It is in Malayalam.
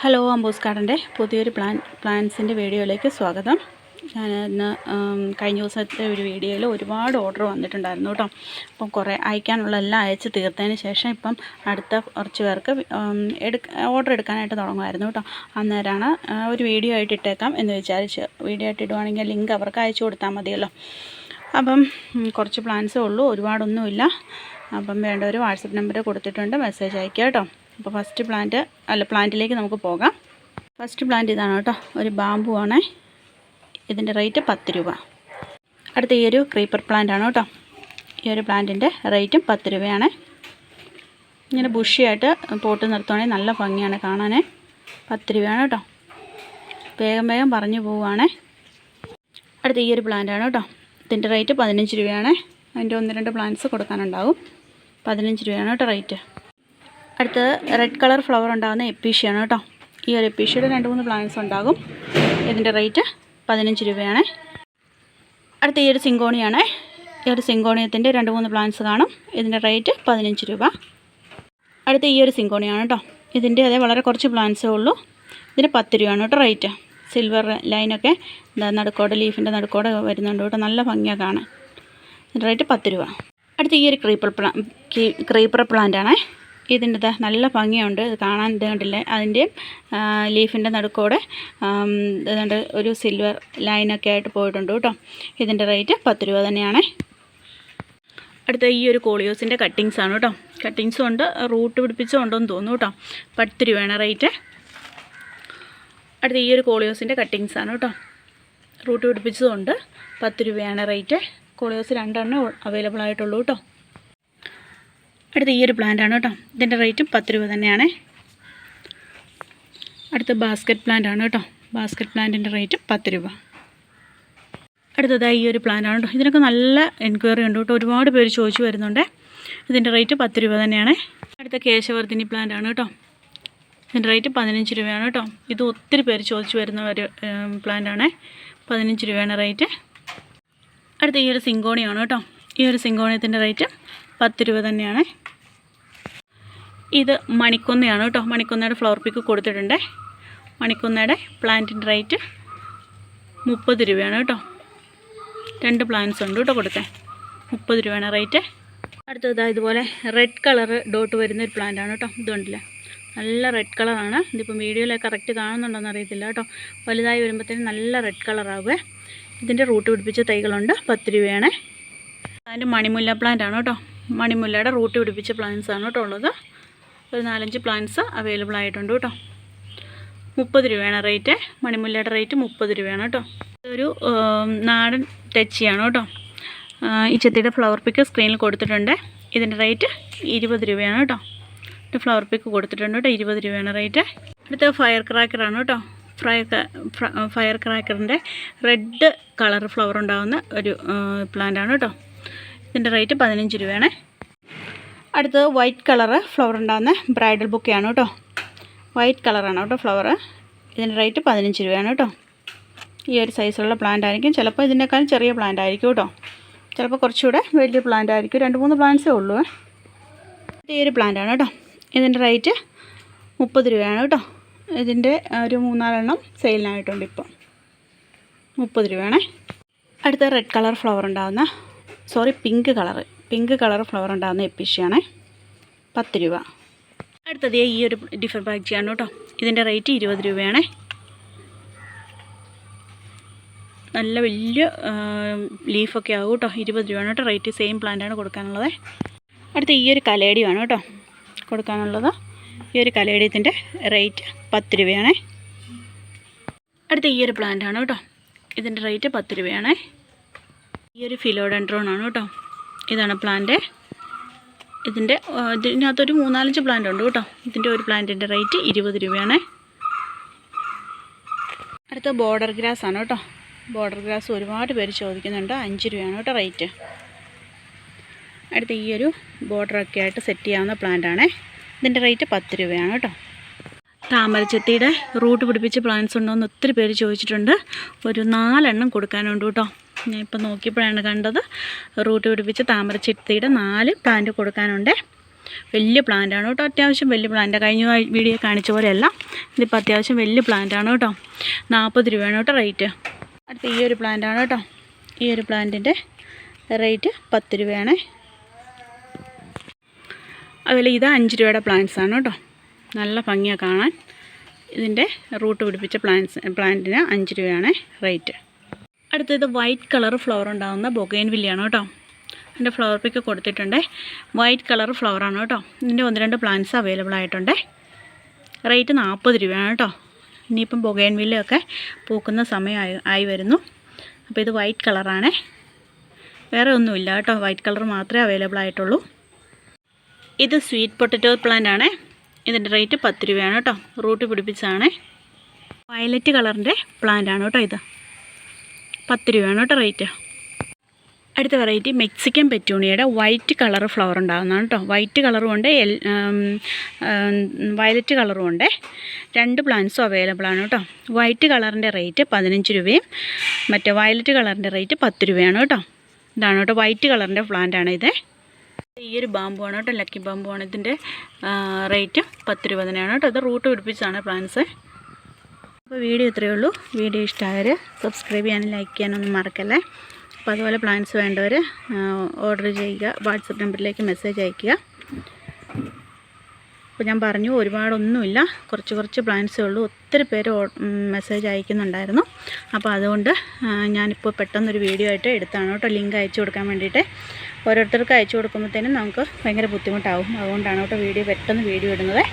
ഹലോ അംബൂസ് ഗാർഡന്റെ പുതിയൊരു പ്ലാൻ പ്ലാൻസിന്റെ വീഡിയോയിലേക്ക് സ്വാഗതം. ഞാൻ ഇന്ന് കഴിഞ്ഞ ദിവസത്തെ ഒരു വീഡിയോയിൽ ഒരുപാട് ഓർഡർ വന്നിട്ടുണ്ടായിരുന്നു കേട്ടോ. അപ്പം കുറേ അയക്കാനുള്ള എല്ലാം അയച്ച് തീർത്തതിന് ശേഷം ഇപ്പം അടുത്ത കുറച്ച് പേർക്ക് എടുക്ക ഓർഡർ എടുക്കാനായിട്ട് തുടങ്ങുമായിരുന്നു കേട്ടോ. അന്നേരമാണ് ഒരു വീഡിയോ ആയിട്ട് ഇട്ടേക്കാം എന്ന് വിചാരിച്ച്. വീഡിയോ ആയിട്ട് ഇടുവാണെങ്കിൽ ലിങ്ക് അവർക്ക് അയച്ചു കൊടുത്താൽ മതിയല്ലോ. അപ്പം കുറച്ച് പ്ലാൻസേ ഉള്ളൂ ഒരുപാടൊന്നുമില്ല. അപ്പം വേണ്ടവർ വാട്സപ്പ് നമ്പർ കൊടുത്തിട്ടുണ്ട് മെസ്സേജ് അയക്കുക കേട്ടോ. അപ്പോൾ ഫസ്റ്റ് പ്ലാന്റ് അല്ല പ്ലാന്റിലേക്ക് നമുക്ക് പോകാം. ഫസ്റ്റ് പ്ലാന്റ് ഇതാണ് കേട്ടോ ഒരു ബാമ്പു ആണേ. ഇതിന്റെ റേറ്റ് പത്ത് രൂപ. അടുത്ത ഈ ഒരു ക്രീപ്പർ പ്ലാന്റ് ആണ് കേട്ടോ. ഈ ഒരു പ്ലാന്റിന്റെ റേറ്റും പത്ത് രൂപയാണ്. ഇങ്ങനെ ബുഷിയായിട്ട് പോട്ട് നിർത്തുവാണെങ്കിൽ നല്ല ഭംഗിയാണ് കാണാനേ. പത്ത് രൂപയാണ് കേട്ടോ. വേഗം വേഗം പറഞ്ഞു പോവുകയാണേ. അടുത്ത ഈ ഒരു പ്ലാന്റ് ആണ് കേട്ടോ. ഇതിന്റെ റേറ്റ് പതിനഞ്ച് രൂപയാണ്. അതിന്റെ ഒന്ന് രണ്ട് പ്ലാന്റ്സ് കൊടുക്കാനുണ്ടാവും. പതിനഞ്ച് രൂപയാണ് കേട്ടോ റേറ്റ് അടുത്തത് റെഡ് കളർ ഫ്ലവർ ഉണ്ടാകുന്ന എപ്പീഷ്യയാണ് കേട്ടോ. ഈ ഒരു എപ്പീഷ്യയുടെ രണ്ട് മൂന്ന് പ്ലാന്റ്സ് ഉണ്ടാകും. ഇതിന്റെ റേറ്റ് പതിനഞ്ച് രൂപയാണ്. അടുത്ത ഈ ഒരു സിങ്കോണിയാണ്. ഈ ഒരു സിങ്കോണിയത്തിന്റെ രണ്ട് മൂന്ന് പ്ലാന്റ്സ് കാണും. ഇതിന്റെ റേറ്റ് പതിനഞ്ച് രൂപ. അടുത്ത ഈ ഒരു സിങ്കോണിയാണ് കേട്ടോ. ഇതിന്റെ അതേ വളരെ കുറച്ച് പ്ലാന്റ്സേ ഉള്ളൂ. ഇതിന് പത്ത് രൂപയാണ് കേട്ടോ റേറ്റ് സിൽവർ ലൈനൊക്കെ എന്താ നടുക്കോട് ലീഫിന്റെ നടുക്കോട് വരുന്നുണ്ട് കേട്ടോ. നല്ല ഭംഗിയാണ് കാണാൻ. ഇതിന്റെ റേറ്റ് പത്ത് രൂപ. അടുത്ത ഈ ഒരു ക്രീപ്പർ പ്ലാ ക്രീപ്പർ പ്ലാന്റ് ആണേ. ഇതിന്റെ നല്ല ഭംഗിയുണ്ട്. ഇത് കാണാൻ ഇത് കണ്ടില്ലേ? അതിന്റെ ലീഫിന്റെ നടുക്കോടെ ഇതുകൊണ്ട് ഒരു സിൽവർ ലൈനൊക്കെ ആയിട്ട് പോയിട്ടുണ്ട് കേട്ടോ. ഇതിന്റെ റേറ്റ് പത്ത് രൂപ തന്നെയാണ്. അടുത്ത ഈ ഒരു കോളിയോസിന്റെ കട്ടിങ്സ് ആണ് കേട്ടോ. കട്ടിങ്സും ഉണ്ട് റൂട്ട് പിടിപ്പിച്ചും ഉണ്ടോയെന്ന് തോന്നുന്നു കേട്ടോ. പത്ത് രൂപയാണ് റേറ്റ് അടുത്ത ഈ ഒരു കോളിയോസിന്റെ കട്ടിങ്സ് ആണ് കേട്ടോ. റൂട്ട് പിടിപ്പിച്ചതുണ്ട് പത്ത് രൂപയാണ് റേറ്റ് കോളിയോസ് രണ്ടെണ്ണം അവൈലബിൾ ആയിട്ടുള്ളൂ കേട്ടോ. അടുത്ത ഈ ഒരു പ്ലാന്റ് ആണ് കേട്ടോ. ഇതിന്റെ റേറ്റും പത്ത് രൂപ തന്നെയാണ്. അടുത്ത ബാസ്ക്കറ്റ് പ്ലാന്റ് ആണ് കേട്ടോ. ബാസ്ക്കറ്റ് പ്ലാന്റിന്റെ റേറ്റ് പത്ത് രൂപ. അടുത്തതായി ഈ ഒരു പ്ലാന്റ് ആണ് കേട്ടോ. ഇതിനൊക്കെ നല്ല എൻക്വയറി ഉണ്ട് കേട്ടോ. ഒരുപാട് പേര് ചോദിച്ചു വരുന്നുണ്ട്. ഇതിന്റെ റേറ്റ് പത്ത് രൂപ തന്നെയാണ്. അടുത്ത കേശവർദ്ധിനി പ്ലാന്റ് ആണ് കേട്ടോ. ഇതിന്റെ റേറ്റ് പതിനഞ്ച് രൂപയാണ് കേട്ടോ. ഇത് ഒത്തിരി പേര് ചോദിച്ചു വരുന്ന ഒരു പ്ലാന്റ് ആണ്. പതിനഞ്ച് രൂപയാണ് റേറ്റ് അടുത്ത ഈ ഒരു സിങ്കോണിയാണ് കേട്ടോ. ഈ ഒരു സിങ്കോണിയത്തിന്റെ റേറ്റ് പത്ത് രൂപ തന്നെയാണ്. ഇത് മണിക്കൊന്നയാണ് കേട്ടോ. മണിക്കൊന്നയുടെ ഫ്ലവർ പിക്ക് കൊടുത്തിട്ടുണ്ട്. മണിക്കൊന്നയുടെ പ്ലാന്റിന്റെ റേറ്റ് മുപ്പത് രൂപയാണ് കേട്ടോ. രണ്ട് പ്ലാന്റ്സ് ഉണ്ട് കേട്ടോ കൊടുക്കാൻ മുപ്പത് രൂപയാണ് റേറ്റ് അടുത്തത് ഇതുപോലെ റെഡ് കളർ ഡോട്ട് വരുന്ന ഒരു പ്ലാന്റ് ആണ് കേട്ടോ. ഇതുണ്ടല്ലേ. നല്ല റെഡ് കളറാണ് ഇതിപ്പം വീഡിയോയിൽ കറക്റ്റ് കാണുന്നുണ്ടോയെന്ന് അറിയത്തില്ല കേട്ടോ. വലുതായി വരുമ്പോഴത്തേനും നല്ല റെഡ് കളറാവേ ഇതിന്റെ റൂട്ട് പിടിപ്പിച്ച തൈകളുണ്ട്. പത്ത് രൂപയാണ്. അതിന്റെ മണിമുല്ല പ്ലാന്റ് ആണ് കേട്ടോ. മണിമുല്ലയുടെ റൂട്ട് പിടിപ്പിച്ച പ്ലാന്റ്സ് ആണ് കേട്ടോ ഉള്ളത്. ഒരു നാലഞ്ച് പ്ലാന്റ്സ് അവൈലബിൾ ആയിട്ടുണ്ട് കേട്ടോ. മുപ്പത് രൂപയാണ് റേറ്റ് മണിമുല്ലയുടെ റേറ്റ് മുപ്പത് രൂപയാണ് കേട്ടോ. ഇതൊരു നാടൻ ടച്ചിയാണ് കേട്ടോ. ഈ ചെത്തിയുടെ ഫ്ലവർ പിക്ക് സ്ക്രീനിൽ കൊടുത്തിട്ടുണ്ട്. ഇതിന്റെ റേറ്റ് ഇരുപത് രൂപയാണ് കേട്ടോ. ഫ്ലവർ പിക്ക് കൊടുത്തിട്ടുണ്ട് കേട്ടോ. ഇരുപത് രൂപയാണ് റേറ്റ് അടുത്ത ഫയർ ക്രാക്കറാണ് കേട്ടോ. ഫ്രൈ ഫയർ ക്രാക്കറിന്റെ റെഡ് കളർ ഫ്ലവർ ഉണ്ടാകുന്ന ഒരു പ്ലാന്റ് ആണ് കേട്ടോ. ഇതിന്റെ റേറ്റ് പതിനഞ്ച് രൂപയാണ്. അടുത്തത് വൈറ്റ് കളറ് ഫ്ലവർ ഉണ്ടാകുന്ന ബ്രൈഡൽ ബുക്കെയാണ് കേട്ടോ. വൈറ്റ് കളറാണ് കേട്ടോ ഫ്ലവർ ഇതിന്റെ റേറ്റ് പതിനഞ്ച് രൂപയാണ് കേട്ടോ. ഈ ഒരു സൈസുള്ള പ്ലാന്റ് ആയിരിക്കും. ചിലപ്പോൾ ഇതിനേക്കാളും ചെറിയ പ്ലാന്റ് ആയിരിക്കും കേട്ടോ. ചിലപ്പോൾ കുറച്ചുകൂടെ വലിയ പ്ലാന്റ് ആയിരിക്കും. രണ്ട് മൂന്ന് പ്ലാന്റ്സേ ഉള്ളൂ. ഈ ഒരു പ്ലാന്റ് ആണ് കേട്ടോ. ഇതിന്റെ റേറ്റ് മുപ്പത് രൂപയാണ് കേട്ടോ. ഇതിന്റെ ഒരു മൂന്നാലെണ്ണം സെയിലിനായിട്ടുണ്ട് ഇപ്പം. മുപ്പത് രൂപയാണേ. അടുത്ത റെഡ് കളർ ഫ്ലവർ ഉണ്ടാകുന്ന sorry pink colour pink colour flower ഉണ്ടാകുന്ന എപ്പിഷ്യയാണേ പത്ത് രൂപ. അടുത്തത് ഈ ഒരു ഡിഫർ ബാഗ്ജിയാണ് കേട്ടോ. ഇതിന്റെ റേറ്റ് ഇരുപത് രൂപയാണേ. നല്ല വലിയ ലീഫൊക്കെ ആകും കേട്ടോ. ഇരുപത് രൂപയാണ് കേട്ടോ റേറ്റ് സെയിം പ്ലാന്റാണ് കൊടുക്കാനുള്ളത്. അടുത്ത ഈ ഒരു കലേഡിയാണ് കേട്ടോ കൊടുക്കാനുള്ളത്. ഈ ഒരു കലേടിയത്തിന്റെ റേറ്റ് പത്ത് രൂപയാണേ. അടുത്ത ഈ ഒരു പ്ലാന്റാണ് കേട്ടോ. ഇതിന്റെ റേറ്റ് പത്ത് രൂപയാണേ. ഈ ഒരു ഫിലോഡൻഡ്രോൺ ആണ് കേട്ടോ. ഇതാണ് പ്ലാന്റ് ഇതിന്റെ ഇതിനകത്തൊരു മൂന്നാലഞ്ച് പ്ലാന്റ് ഉണ്ട് കേട്ടോ. ഇതിന്റെ ഒരു പ്ലാന്റിന്റെ റേറ്റ് ഇരുപത് രൂപയാണ്. അടുത്ത ബോർഡർ ഗ്രാസ് ആണ് കേട്ടോ. ബോർഡർ ഗ്രാസ് ഒരുപാട് പേര് ചോദിക്കുന്നുണ്ട്. അഞ്ച് രൂപയാണ് കേട്ടോ റേറ്റ് അടുത്ത ഈ ഒരു ബോർഡറൊക്കെ ആയിട്ട് സെറ്റ് ചെയ്യാവുന്ന പ്ലാന്റ് ആണേ. ഇതിന്റെ റേറ്റ് പത്ത് രൂപയാണ് കേട്ടോ. താമരച്ചെത്തിയുടെ റൂട്ട് പിടിപ്പിച്ച പ്ലാന്റ്സ് ഉണ്ടോ എന്ന് ഒത്തിരി പേര് ചോദിച്ചിട്ടുണ്ട്. ഒരു നാലെണ്ണം കൊടുക്കാനുണ്ട് കേട്ടോ. ഞാൻ ഇപ്പോൾ നോക്കിയപ്പോഴാണ് കണ്ടത്. റൂട്ട് പിടിപ്പിച്ച് താമരച്ചിട്ടിയുടെ നാല് പ്ലാന്റ് കൊടുക്കാനുണ്ട്. വലിയ പ്ലാന്റാണ് കേട്ടോ. അത്യാവശ്യം വലിയ പ്ലാന്റ് കഴിഞ്ഞ വീഡിയോ കാണിച്ച പോലെയല്ല. ഇതിപ്പോൾ അത്യാവശ്യം വലിയ പ്ലാന്റാണ് കേട്ടോ. നാൽപ്പത് രൂപയാണ് കേട്ടോ റേറ്റ് അടുത്ത ഈ ഒരു പ്ലാന്റാണ് കേട്ടോ. ഈ ഒരു പ്ലാന്റിന്റെ റേറ്റ് പത്ത് രൂപയാണ്. അതുപോലെ ഇത് അഞ്ച് രൂപയുടെ പ്ലാന്റ്സ് ആണ് കേട്ടോ. നല്ല ഭംഗിയാണ് കാണാൻ. ഇതിന്റെ റൂട്ട് പിടിപ്പിച്ച പ്ലാന്റ്സ് പ്ലാന്റിന് അഞ്ച് രൂപയാണ് റേറ്റ് അടുത്തത് വൈറ്റ് കളർ ഫ്ലവർ ഉണ്ടാകുന്ന ബൊഗൈൻ വില്ലിയാണ് കേട്ടോ. എന്റെ ഫ്ലവർ പിക്ക് കൊടുത്തിട്ടുണ്ട്. വൈറ്റ് കളർ ഫ്ലവറാണ് കേട്ടോ. ഇതിന്റെ ഒന്ന് രണ്ട് പ്ലാന്റ്സ് അവൈലബിൾ ആയിട്ടുണ്ട്. റേറ്റ് നാൽപ്പത് രൂപയാണ് കേട്ടോ. ഇനിയിപ്പം ബൊഗൈൻ വില്ലയൊക്കെ പൂക്കുന്ന സമയമായി ആയി വരുന്നു. അപ്പോൾ ഇത് വൈറ്റ് കളറാണ് വേറെ ഒന്നുമില്ല കേട്ടോ. വൈറ്റ് കളർ മാത്രമേ അവൈലബിൾ ആയിട്ടുള്ളൂ. ഇത് സ്വീറ്റ് പൊട്ടറ്റോ പ്ലാന്റ് ആണ്. ഇതിന്റെ റേറ്റ് പത്ത് രൂപയാണ് കേട്ടോ. റൂട്ട് പിടിപ്പിച്ചാണ് വയലറ്റ് കളറിന്റെ പ്ലാന്റ് ആണ് കേട്ടോ ഇത്. പത്ത് രൂപയാണ് കേട്ടോ റേറ്റ് അടുത്ത വെറൈറ്റി മെക്സിക്കൻ പെറ്റൂണിയുടെ വൈറ്റ് കളർ ഫ്ലവർ ഉണ്ടാകുന്നതാണ് കേട്ടോ. വൈറ്റ് കളറും ഉണ്ട് എൽ വയലറ്റ് കളറും ഉണ്ട്. രണ്ട് പ്ലാന്റ്സും അവൈലബിൾ ആണ് കേട്ടോ. വൈറ്റ് കളറിന്റെ റേറ്റ് പതിനഞ്ച് രൂപയും മറ്റേ വയലറ്റ് കളറിന്റെ റേറ്റ് പത്ത് രൂപയാണ് കേട്ടോ. ഇതാണ് കേട്ടോ വൈറ്റ് കളറിന്റെ പ്ലാന്റ് ആണ് ഇത്. ഈ ഒരു ബാമ്പു ആണ് കേട്ടോ ലക്കി ബാമ്പു ആണ് ഇതിന്റെ റേറ്റ് പത്ത് രൂപ തന്നെയാണ് കേട്ടോ. ഇത് റൂട്ട് പിടിപ്പിച്ചാണ് പ്ലാന്റ്സ് അപ്പോൾ വീഡിയോ ഇത്രയേ ഉള്ളൂ. വീഡിയോ ഇഷ്ടമായവർ സബ്സ്ക്രൈബ് ചെയ്യാനും ലൈക്ക് ചെയ്യാനൊന്നും മറക്കല്ലേ. അപ്പോൾ അതുപോലെ പ്ലാൻസ് വേണ്ടവർ ഓർഡർ ചെയ്യുക. വാട്സപ്പ് നമ്പറിലേക്ക് മെസ്സേജ് അയയ്ക്കുക അപ്പോൾ ഞാൻ പറഞ്ഞു ഒരുപാടൊന്നുമില്ല. കുറച്ച് കുറച്ച് പ്ലാൻസേ ഉള്ളൂ. ഒത്തിരി പേര് മെസ്സേജ് അയക്കുന്നുണ്ടായിരുന്നു. അപ്പോൾ അതുകൊണ്ട് ഞാനിപ്പോൾ പെട്ടെന്നൊരു വീഡിയോ ആയിട്ട് എടുത്താണ് കേട്ടോ. ലിങ്ക് അയച്ചു കൊടുക്കാൻ വേണ്ടിയിട്ട്. ഓരോരുത്തർക്ക് അയച്ചു കൊടുക്കുമ്പോഴത്തേനും നമുക്ക് ഭയങ്കര ബുദ്ധിമുട്ടാവും. അതുകൊണ്ടാണ് കേട്ടോ വീഡിയോ പെട്ടെന്ന് വീഡിയോ ഇടുന്നത്.